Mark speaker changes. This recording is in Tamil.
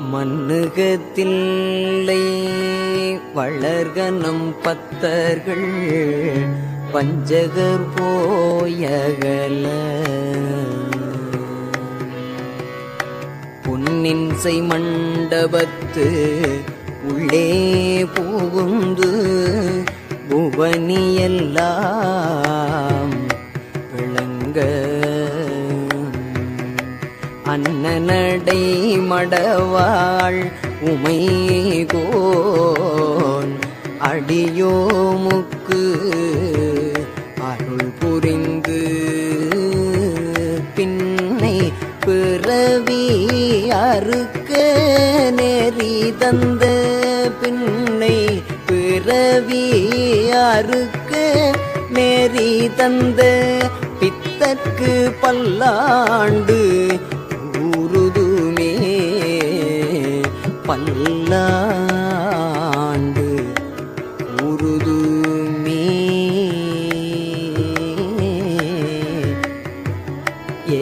Speaker 1: மண்ணுகத்தில்லை வளர்கனம் பத்தர்கள் பஞ்சகர் போயகல. பொன்னின்சை மண்டபத்து உள்ளே புகுந்து புவனியெல்லாம் அன்னநடை மடவாள் உமைகோன் அடியோமுக்கு அருள் புரிந்து பின்னை பிறவி அறுக்க நெறி தந்த பின்னை பிறவி அறுக்க நெறி தந்த பித்தற்கு பல்லாண்டு பல்லாண்டு ஊருதுமே ஏ